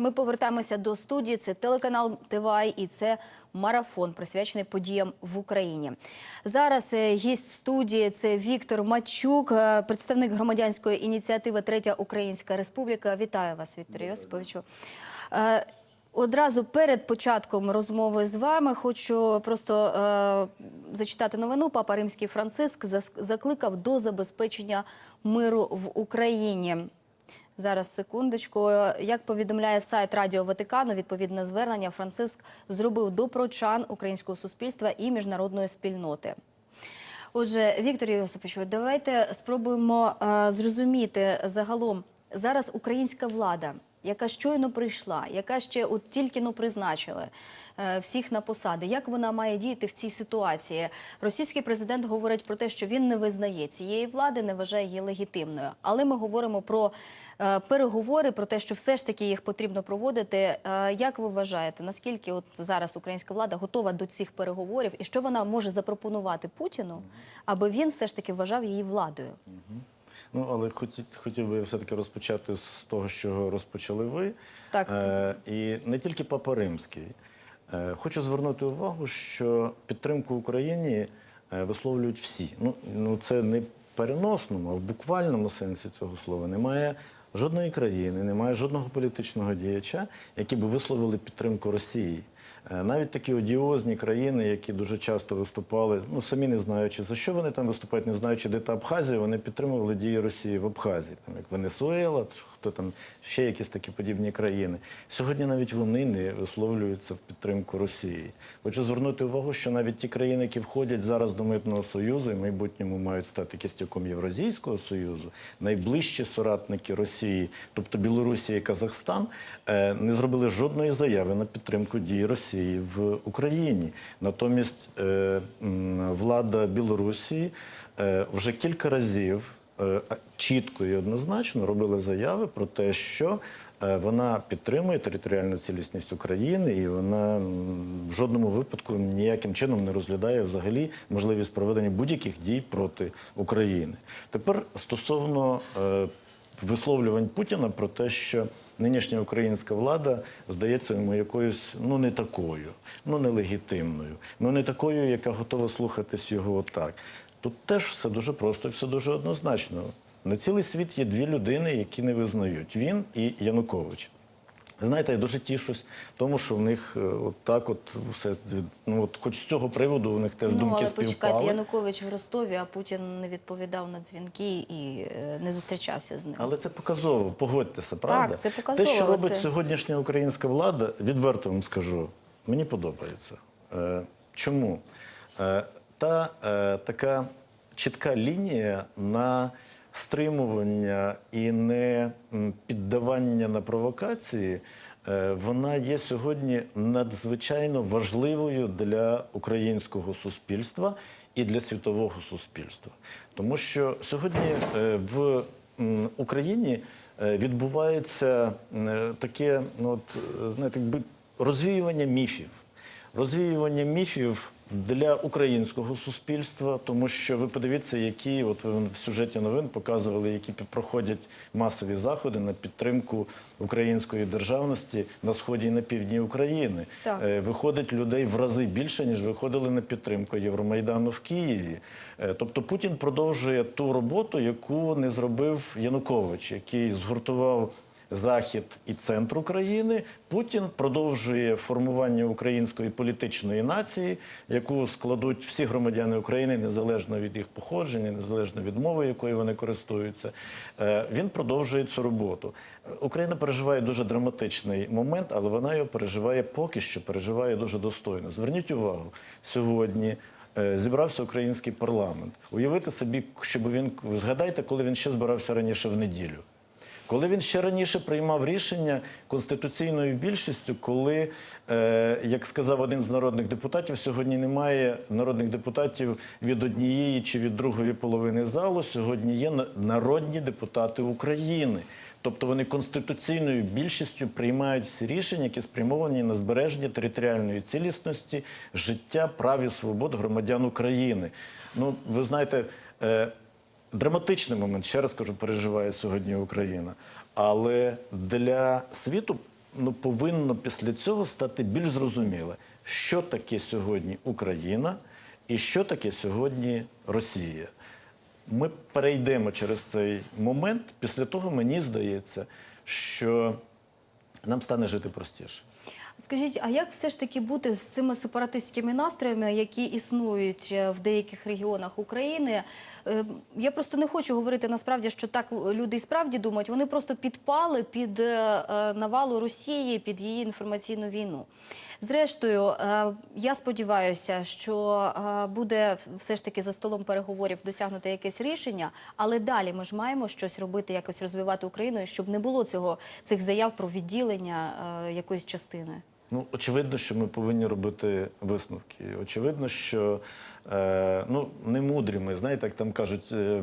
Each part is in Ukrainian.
Ми повертаємося до студії. Це телеканал ТВАЙ і це марафон, присвячений подіям в Україні. Зараз е, гість студії це Віктор Мачук, е, представник громадянської ініціативи Третя Українська Республіка. Вітаю вас, Віктор Йосиповичу. Е, Одразу перед початком розмови з вами хочу просто е, зачитати новину. Папа Римський Франциск закликав до забезпечення миру в Україні. Зараз секундочку. Як повідомляє сайт Радіо Ватикану, відповідне звернення Франциск зробив до прочан українського суспільства і міжнародної спільноти. Отже, Віктор Йосипович, давайте спробуємо е, зрозуміти загалом зараз українська влада, яка щойно прийшла, яка ще от тільки но призначили е, всіх на посади. Як вона має діяти в цій ситуації? Російський президент говорить про те, що він не визнає цієї влади, не вважає її легітимною. Але ми говоримо про е, переговори, про те, що все ж таки їх потрібно проводити. Е, Як ви вважаєте, наскільки от зараз українська влада готова до цих переговорів, і що вона може запропонувати Путіну, аби він все ж таки вважав її владою? Ну, але хотів, хотів би все-таки розпочати з того, що розпочали ви. Так. Е, і не тільки Папа Римський. Е, хочу звернути увагу, що підтримку Україні е, висловлюють всі. Ну, ну, це не в переносному, а в буквальному сенсі цього слова. Немає жодної країни, немає жодного політичного діяча, які би висловили підтримку Росії. Е, Навіть такі одіозні країни, які дуже часто виступали, ну самі не знаючи за що вони там виступають, не знаючи, де та Абхазія, вони підтримували дії Росії в Абхазії, там як Венесуела, хто там ще якісь такі подібні країни. Сьогодні навіть вони не висловлюються в підтримку Росії. Хочу звернути увагу, що навіть ті країни, які входять зараз до митного союзу і в майбутньому мають стати кістяком Євразійського союзу, найближчі соратники Росії, тобто Білорусія і Казахстан, е, не зробили жодної заяви на підтримку дій Росії в Україні. Натомість е, влада Білорусі е, вже кілька разів е, чітко і однозначно робила заяви про те, що вона підтримує територіальну цілісність України, і вона в жодному випадку ніяким чином не розглядає взагалі можливість проведення будь-яких дій проти України. Тепер стосовно висловлювань Путіна про те, що нинішня українська влада здається йому якоюсь ну не такою, ну нелегітимною, ну не такою, яка готова слухатись його отак. Тут теж все дуже просто все дуже однозначно. На цілий світ є дві людини, які не визнають: він і Янукович. Знаєте, я дуже тішусь тому, що в них е, от так, от все ну от, хоч з цього приводу, у них теж ну думки але співпали. почекайте, Янукович в Ростові, а Путін не відповідав на дзвінки і е, не зустрічався з ним. Але це показово, погодьтеся, правда? це показово, Те, що робить це- сьогоднішня українська влада, відверто вам скажу, мені подобається. Е, чому? Та така чітка лінія на стримування і не піддавання на провокації. е, Вона є сьогодні надзвичайно важливою для українського суспільства і для світового суспільства, тому що сьогодні е, в Україні е, відбувається таке, ну от знаєте, розвіювання міфів. Розвіювання міфів для українського суспільства, тому що ви подивіться, які от ви в сюжеті новин показували, які проходять масові заходи на підтримку української державності на сході і на півдні України. Так. Е, Виходить людей в рази більше, ніж виходили на підтримку Євромайдану в Києві. Е, Тобто Путін продовжує ту роботу, яку не зробив Янукович, який згуртував. Захід і центр України Путін продовжує формування української політичної нації, яку складуть всі громадяни України незалежно від їх походження, незалежно від мови, якою вони користуються. Е, Він продовжує цю роботу. Україна переживає дуже драматичний момент, але вона його переживає поки що переживає дуже достойно. Зверніть увагу сьогодні. е, Зібрався український парламент. Уявити собі, щоб він згадайте, коли він ще збирався раніше в неділю. Коли він ще раніше приймав рішення конституційною більшістю, коли, е, як сказав один з народних депутатів, сьогодні немає народних депутатів від однієї чи від другої половини залу. Сьогодні є народні депутати України. Тобто вони конституційною більшістю приймають всі рішення, які спрямовані на збереження територіальної цілісності, життя, прав і свобод громадян України. Ну, ви знаєте. Драматичний момент, ще раз кажу, переживає сьогодні Україна. Але для світу ну, повинно після цього стати більш зрозуміле, що таке сьогодні Україна і що таке сьогодні Росія. Ми перейдемо через цей момент. Після того мені здається, що нам стане жити простіше. Скажіть, а як все ж таки бути з цими сепаратистськими настроями, які існують е, в деяких регіонах України? Е, Я просто не хочу говорити насправді, що так люди і справді думають. Вони просто підпали під е, навалу Росії, під її інформаційну війну. Зрештою, я сподіваюся, що буде все ж таки за столом переговорів досягнуто якесь рішення, але далі ми ж маємо щось робити, якось розвивати Україну, щоб не було цього цих заяв про відділення якоїсь частини. Ну, очевидно, що ми повинні робити висновки. Очевидно, що е, ну, не мудрі ми, знаєте, як там кажуть, е, е,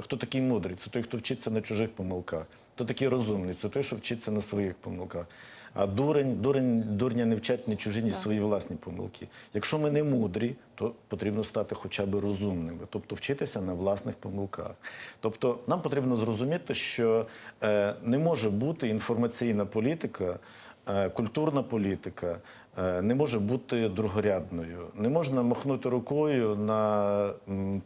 хто такий мудрий? Це той, хто вчиться на чужих помилках. Хто такий розумний? Це той, що вчиться на своїх помилках. А дурень, дурень, дурня не вчать ні чужі, ні свої власні помилки. Якщо ми не мудрі, то потрібно стати хоча б розумними, тобто вчитися на власних помилках. Тобто нам потрібно зрозуміти, що е, не може бути інформаційна політика. Е, Культурна політика не може бути другорядною. Не можна махнути рукою на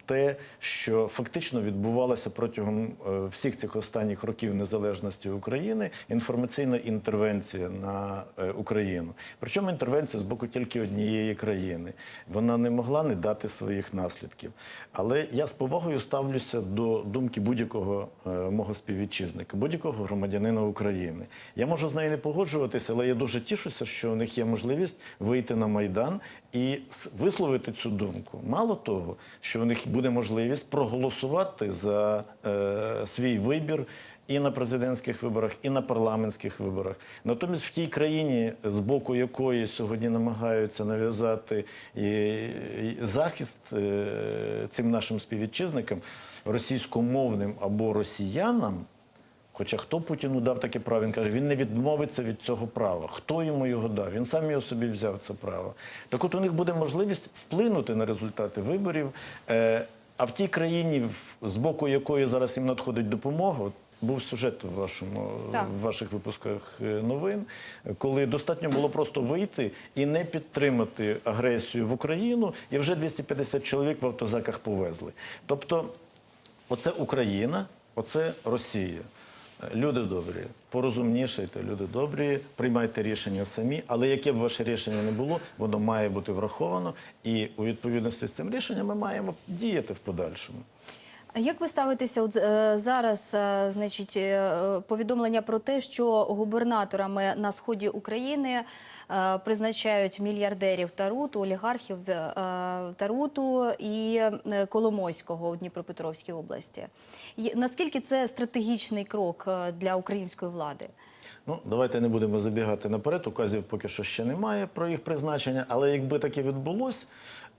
те, що фактично відбувалося протягом е, всіх цих останніх років незалежності України. Інформаційна інтервенція на е, Україну. Причому інтервенція з боку тільки однієї країни. Вона не могла не дати своїх наслідків. Але я з повагою ставлюся до думки будь-якого е, мого співвітчизника, будь-якого громадянина України. Я можу з нею не погоджуватися, але я дуже тішуся, що у них є можливість вийти на майдан і висловити цю думку. Мало того, що у них буде можливість проголосувати за е, свій вибір. І на президентських виборах, і на парламентських виборах. Натомість в тій країні, з боку якої сьогодні намагаються нав'язати захист е, цим нашим співвітчизникам, російськомовним або росіянам, Хоча хто Путіну дав таке право? Він каже, він не відмовиться від цього права. Хто йому його дав? Він сам його собі взяв це право. Так от у них буде можливість вплинути на результати виборів. Е, а в тій країні, з боку якої зараз їм надходить допомога, був сюжет в, вашому, Так. в ваших випусках е, новин, коли достатньо було просто вийти і не підтримати агресію в Україну, і вже 250 чоловік в автозаках повезли. Тобто, Оце Україна, оце Росія. Люди добрі, порозумнішайте, люди добрі, приймайте рішення самі, але яке б ваше рішення не було, воно має бути враховано, і у відповідності з цим рішенням ми маємо діяти в подальшому. Як ви ставитеся от, е, зараз, е, значить, е, повідомлення про те, що губернаторами на сході України призначають мільярдерів Таруту, олігархів Таруту і Коломойського у Дніпропетровській області? Наскільки це стратегічний крок для української влади? Ну, давайте не будемо забігати наперед. Указів поки що ще немає про їх призначення, але якби таке відбулось,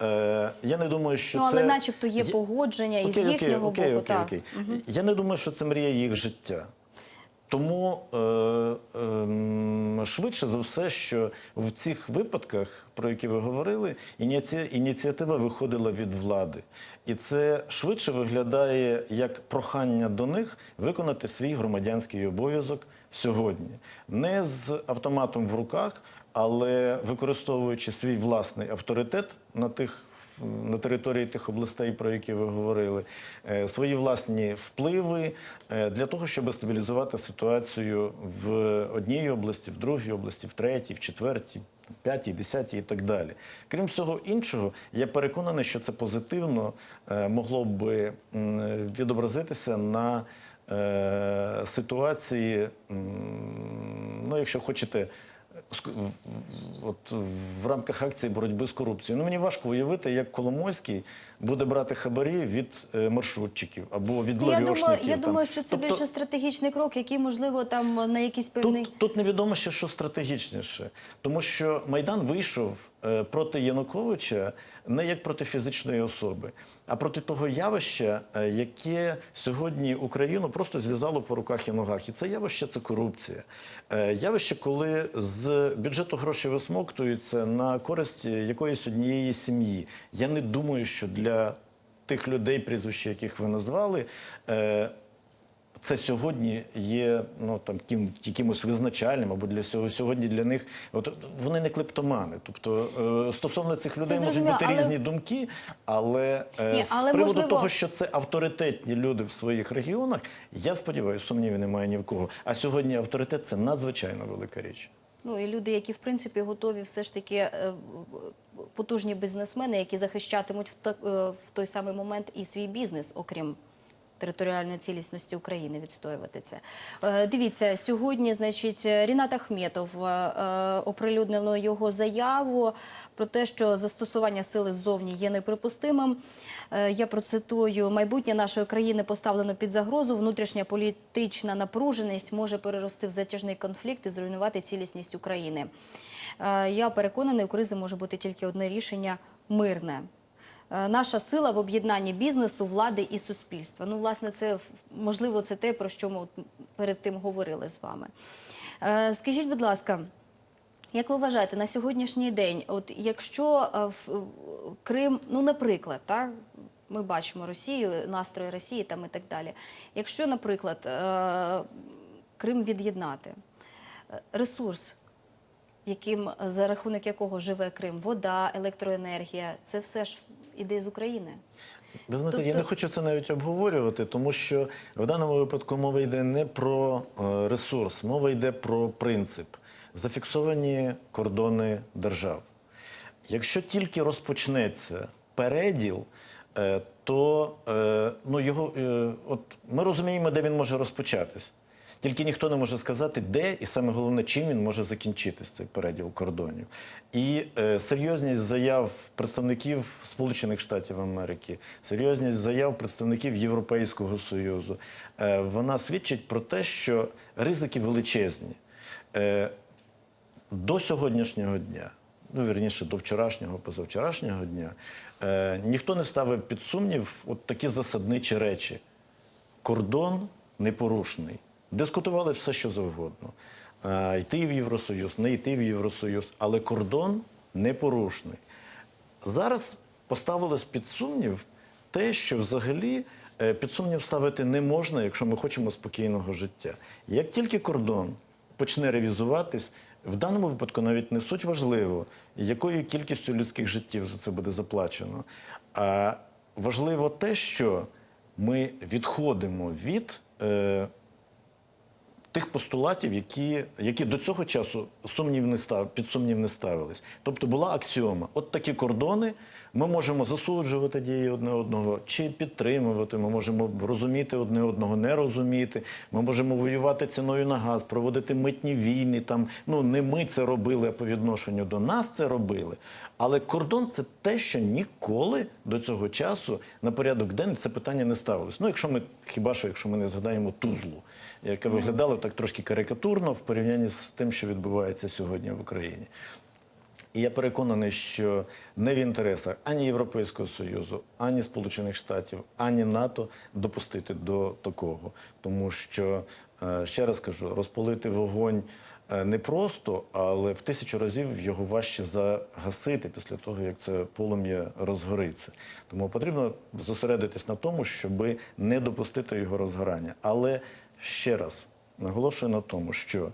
е, я не думаю, що Ну, але це... начебто є погодження і з їхнього окей, боку, Окей, так. окей. Я не думаю, що це мрія їх життя. Тому е, ем, швидше за все, що в цих випадках, про які ви говорили, ініці... ініціатива виходила від влади. І це швидше виглядає як прохання до них виконати свій громадянський обов'язок сьогодні. Не з автоматом в руках, але використовуючи свій власний авторитет на тих на території тих областей, про які ви говорили, е, свої власні впливи е, для того, щоб стабілізувати ситуацію в одній області, в другій області, в третій, в четвертій. П'ятій, десятій і так далі. Крім всього іншого, я переконаний, що це позитивно е, могло би відобразитися на ситуації, ну, якщо хочете, от в рамках акції боротьби з корупцією. Ну мені важко уявити, як Коломойський буде брати хабарі від е, маршрутчиків або від Ну, Я думаю, я думаю, що це Тобто- більше стратегічний крок, який можливо там на якийсь певний. Тут, тут невідомо ще що стратегічніше, тому що Майдан вийшов е, проти Януковича не як проти фізичної особи, а проти того явища, е, яке сьогодні Україну просто зв'язало по руках і ногах. І це явище це корупція. Е, Явище, коли з бюджету гроші висмоктуються на користь якоїсь однієї сім'ї. Я не думаю, що для тих людей, прізвища яких ви назвали. е, це сьогодні є ну там ким, якимось визначальним, або для сьогодні для них от вони не клептомани. Тобто е, стосовно цих людей можуть бути але- різні думки, але, е, Ні, з але, приводу можливо- того, що це авторитетні люди в своїх регіонах, я сподіваюся, сумнівів немає ні в кого. А сьогодні авторитет це надзвичайно велика річ. Ну і люди, які в принципі готові все ж таки е, потужні бізнесмени, які захищатимуть е, в той самий момент і свій бізнес, окрім. Територіальної цілісності України відстоювати це. Е, Дивіться, сьогодні, значить, Рінат Ахметов е, е, оприлюднило його заяву про те, що застосування сили ззовні є неприпустимим. Я процитую: майбутнє нашої країни поставлено під загрозу. Внутрішня політична напруженість може перерости в затяжний конфлікт і зруйнувати цілісність України. Я переконаний, у кризи може бути тільки одне рішення мирне. Е, Наша сила в об'єднанні бізнесу, влади і суспільства. Ну, власне, це можливо це те, про що ми перед тим говорили з вами. Е, Скажіть, будь ласка, як ви вважаєте, на сьогоднішній день, от якщо е, Крим, ну, наприклад, так, ми бачимо Росію, настрої Росії там і так далі. Якщо, наприклад, Крим від'єднати, ресурс, яким за рахунок якого живе Крим, вода, електроенергія, це все ж іде з України. Ви знаєте, я Тобто- не хочу це навіть обговорювати, тому що в даному випадку мова йде не про е, ресурс, мова йде про принцип. Зафіксовані кордони держав. Якщо тільки розпочнеться переділ, е, то е, ну, його, от ми розуміємо, де він може розпочатись. Тільки ніхто не може сказати, де і саме головне, чим він може закінчитись цей переділ кордонів. І е, серйозність заяв представників Сполучених Штатів Америки, серйозність заяв представників Європейського Союзу, е, вона свідчить про те, що ризики величезні. Е, до сьогоднішнього дня, ну вірніше до вчорашнього, позавчорашнього дня, е, ніхто не ставив під сумнів от такі засадничі речі. Кордон непорушний. Дискутували все, що завгодно. Е, йти в Євросоюз, не йти в Євросоюз, але кордон непорушний. Зараз поставилось під сумнів те, що взагалі е, під сумнів ставити не можна, якщо ми хочемо спокійного життя. Як тільки кордон почне ревізуватись, в даному випадку навіть не суть важливо, якою кількістю людських життів за це буде заплачено. А важливо те, що ми відходимо від. Тих постулатів, які, які до цього часу сумнів не став, під сумнів не ставились. Тобто була аксіома: от такі кордони ми можемо засуджувати дії одне одного чи підтримувати. Ми можемо розуміти одне одного, не розуміти. Ми можемо воювати ціною на газ, проводити митні війни. Там ну не ми це робили, а по відношенню до нас це робили. Але кордон це те, що ніколи до цього часу на порядок денний це питання не ставилось. Ну, якщо ми хіба що, якщо ми не згадаємо Тузлу, яка виглядала так трошки карикатурно в порівнянні з тим, що відбувається сьогодні в Україні. І я переконаний, що не в інтересах ані Європейського Союзу, ані Сполучених Штатів, ані НАТО допустити до такого. Тому що, е, ще раз кажу, розпалити вогонь е, не просто, але в тисячу разів його важче загасити після того, як це полум'я розгориться. Тому потрібно зосередитись на тому, щоб не допустити його розгорання. Але ще раз наголошую на тому, що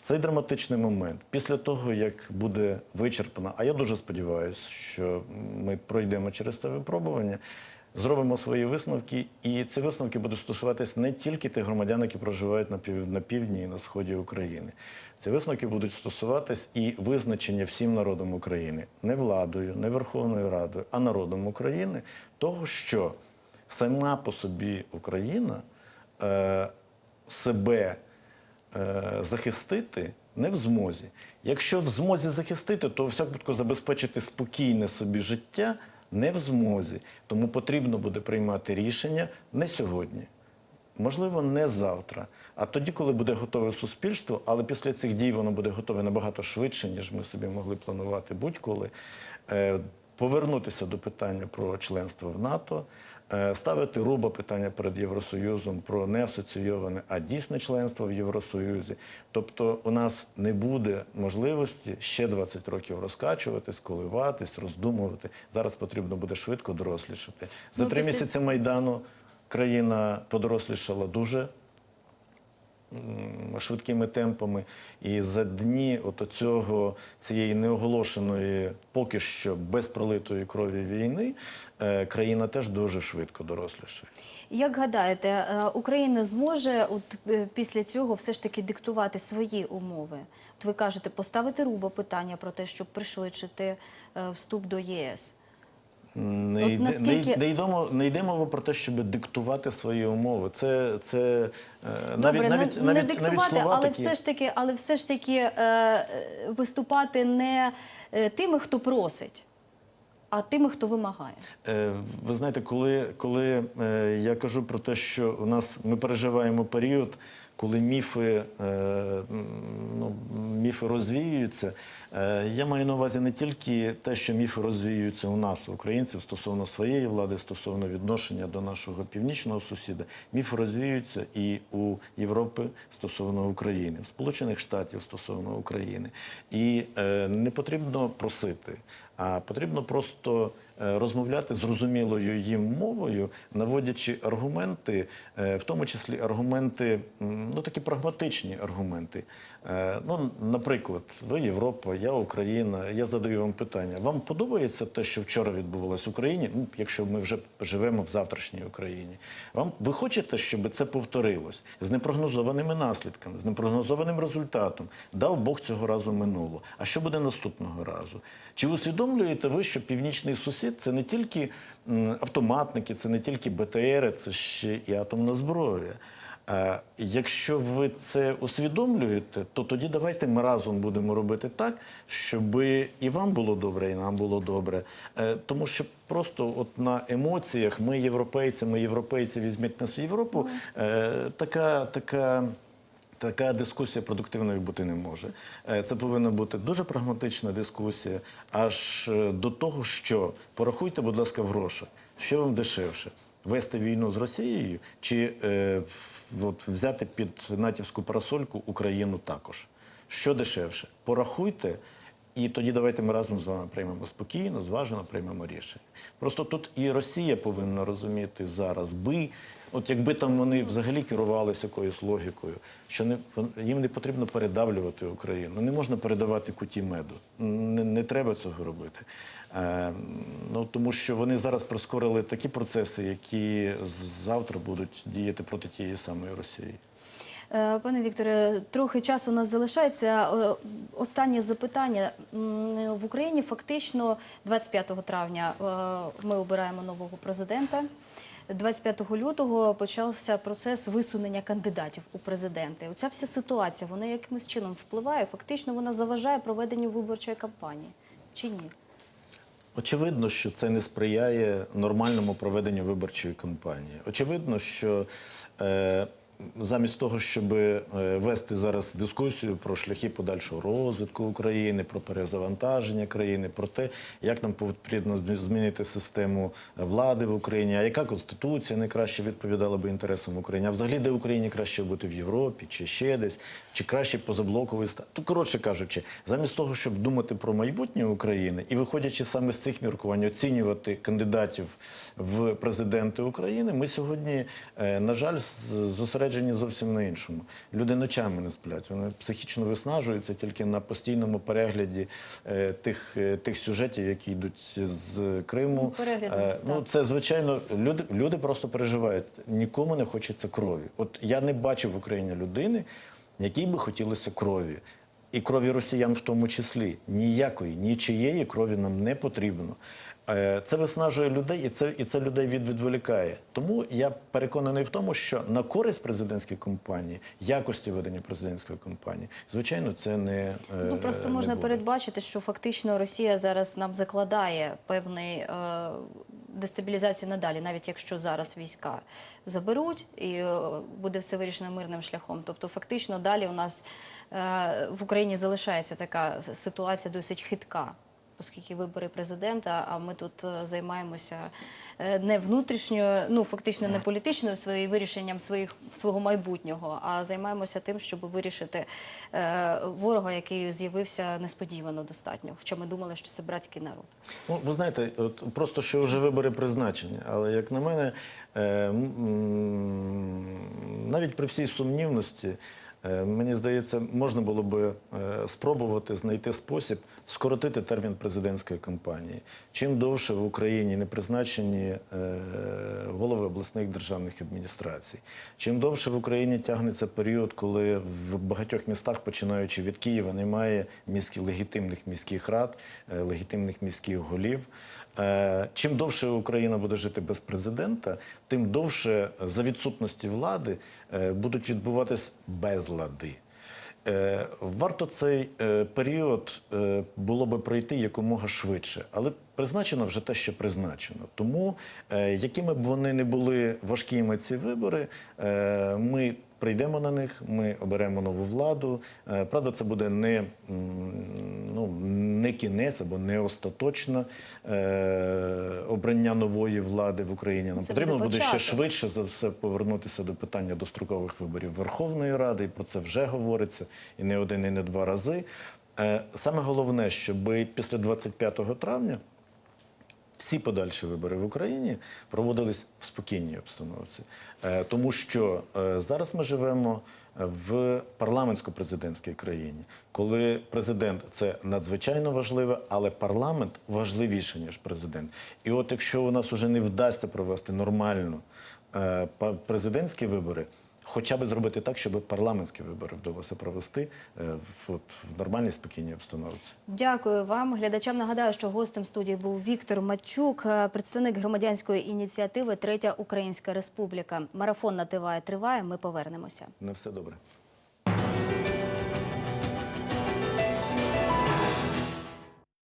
цей драматичний момент, після того, як буде вичерпана, а я дуже сподіваюся, що ми пройдемо через це випробування, зробимо свої висновки, і ці висновки будуть стосуватись не тільки тих громадян, які проживають на, пів, на півдні і на сході України. Ці висновки будуть стосуватись і визначення всім народом України, не владою, не Верховною Радою, а народом України, того, що сама по собі Україна е, себе е, захистити не в змозі. Якщо в змозі захистити, то випадку забезпечити спокійне собі життя не в змозі. Тому потрібно буде приймати рішення не сьогодні. Можливо, не завтра, а тоді, коли буде готове суспільство, але після цих дій воно буде готове набагато швидше, ніж ми собі могли планувати будь-коли. Е, Повернутися до питання про членство в НАТО, ставити руба питання перед Євросоюзом про неасоційоване, а дійсне членство в Євросоюзі. Тобто у нас не буде можливості ще 20 років розкачуватись, коливатись, роздумувати. Зараз потрібно буде швидко дорослішати. За Ну, три місяці майдану країна подорослішала дуже швидкими темпами. І за дні от цього цієї неоголошеної, поки що без пролитої крові війни, е, країна теж дуже швидко дорослішає. Як гадаєте, е, Україна зможе от е, після цього все ж таки диктувати свої умови? От ви кажете, поставити руба питання про те, щоб пришвидшити вступ до ЄС. Не, От йде, наскільки- не, не, йдемо, не йде мова про те, щоб диктувати свої умови. Це, це е, навіть, Добре, навіть, не, навіть, не диктувати, навіть але такі. все ж таки, але все ж таки е, е, виступати не е, тими, хто просить, а тими, хто вимагає. Е, Ви знаєте, коли, коли е, я кажу про те, що у нас ми переживаємо період, коли міфи, е, ну, міфи розвіюються, е, я маю на увазі не тільки те, що міфи розвіюються у нас, українців, стосовно своєї влади, стосовно відношення до нашого північного сусіда. Міфи розвіюються і у Європи стосовно України, в Сполучених Штатів стосовно України. І е, не потрібно просити, а потрібно просто розмовляти зрозумілою їм мовою, наводячи аргументи, е, в тому числі аргументи, ну такі прагматичні аргументи. Е, Ну, наприклад, ви Європа, я Україна. Я задаю вам питання. Вам подобається те, що вчора відбувалось в Україні? Ну, якщо ми вже живемо в завтрашній Україні, вам ви хочете, щоб це повторилось з непрогнозованими наслідками, з непрогнозованим результатом? Дав Бог цього разу минуло. А що буде наступного разу? Чи усвідомлюєте ви, що північний сусід це не тільки автоматники, це не тільки БТРи, це ще і атомна зброя? Е, Якщо ви це усвідомлюєте, то тоді давайте ми разом будемо робити так, щоб і вам було добре, і нам було добре. Е, Тому що просто от на емоціях ми європейці, ми європейці візьміть нас в Європу. е, Така, така. Така дискусія продуктивною бути не може. Це повинна бути дуже прагматична дискусія, аж до того, що порахуйте, будь ласка, в грошах, що вам дешевше. Вести війну з Росією чи е, от, взяти під натівську парасольку Україну також? Що дешевше? Порахуйте, і тоді давайте ми разом з вами приймемо спокійно, зважено приймемо рішення. Просто тут і Росія повинна розуміти зараз, би, от якби там вони взагалі керувалися якоюсь логікою, що не, їм не потрібно передавлювати Україну. Не можна передавати куті меду. Не, не треба цього робити. Е, ну, тому що вони зараз прискорили такі процеси, які завтра будуть діяти проти тієї самої Росії. Е, Пане Вікторе, трохи часу у нас залишається. Е, Останнє запитання. В Україні фактично 25 травня ми обираємо нового президента. 25 лютого почався процес висунення кандидатів у президенти. Оця вся ситуація, вона якимось чином впливає. Фактично вона заважає проведенню виборчої кампанії. Чи ні? Очевидно, що це не сприяє нормальному проведенню виборчої кампанії. Очевидно, що е, замість того, щоб е, вести зараз дискусію про шляхи подальшого розвитку України, про перезавантаження країни, про те, як нам потрібно змінити систему влади в Україні, а яка конституція найкраще відповідала би інтересам України, а взагалі де Україні краще бути в Європі чи ще десь, чи краще позаблоковий стан. То коротше кажучи, замість того, щоб думати про майбутнє України і виходячи саме з цих міркувань, оцінювати кандидатів в президенти України, ми сьогодні, е, на жаль, з- зосереджені зовсім на іншому. Люди ночами не сплять, вони психічно виснажуються тільки на постійному перегляді е, тих, е, тих сюжетів, які йдуть з Криму. Ну, Е, Ну, це звичайно люди, люди просто переживають. Нікому не хочеться крові. От я не бачив в Україні людини, якій би хотілося крові. І крові росіян в тому числі. Ніякої, нічиєї крові нам не потрібно. Е, Це виснажує людей і це, і це людей від, відволікає. Тому я переконаний в тому, що на користь президентської кампанії, якості ведення президентської кампанії, звичайно, це не е, Ну просто не можна буде. передбачити, що фактично Росія зараз нам закладає певний е, дестабілізацію надалі, навіть якщо зараз війська заберуть і е, буде все вирішено мирним шляхом. Тобто, фактично, далі у нас в Україні залишається така ситуація досить хитка. оскільки вибори президента, а ми тут е, займаємося е, не внутрішньою, ну фактично не політичною своєю вирішенням своїх свого майбутнього, а займаємося тим, щоб вирішити е, ворога, який з'явився несподівано достатньо. Хоча ми думали, що це братський народ. Ну, ви знаєте, от просто що вже вибори призначені, але як на мене, е, навіть при всій сумнівності, е, мені здається, можна було би е, спробувати знайти спосіб скоротити термін президентської кампанії. Чим довше в Україні не призначені е, голови обласних державних адміністрацій, чим довше в Україні тягнеться період, коли в багатьох містах, починаючи від Києва, немає міських легітимних міських рад, е, легітимних міських голів. Е, Чим довше Україна буде жити без президента, тим довше за відсутності влади е, будуть відбуватись безлади. Е, Варто цей е, період е, було би пройти якомога швидше, але призначено вже те, що призначено. Тому, е, якими б вони не були важкими ці вибори, е, ми прийдемо на них, ми оберемо нову владу. Е, Правда, це буде не, ну, не кінець або не остаточне е, обрання нової влади в Україні. Нам Це потрібно буде буде ще швидше за все повернутися до питання дострокових виборів Верховної Ради, і про це вже говориться і не один, і не два рази. Е, Саме головне, щоб після 25 травня всі подальші вибори в Україні проводились в спокійній обстановці, Е, тому що е, зараз ми живемо в парламентсько-президентській країні, коли президент це надзвичайно важливе, але парламент важливіше ніж президент. І от якщо у нас уже не вдасться провести нормально е, президентські вибори. Хоча б зробити так, щоб парламентські вибори вдалося провести е, в, от, в нормальній спокійній обстановці. Дякую вам. Глядачам нагадаю, що гостем студії був Віктор Мачук, е, представник громадянської ініціативи Третя Українська Республіка. Марафон на триває. Ми повернемося. На все добре.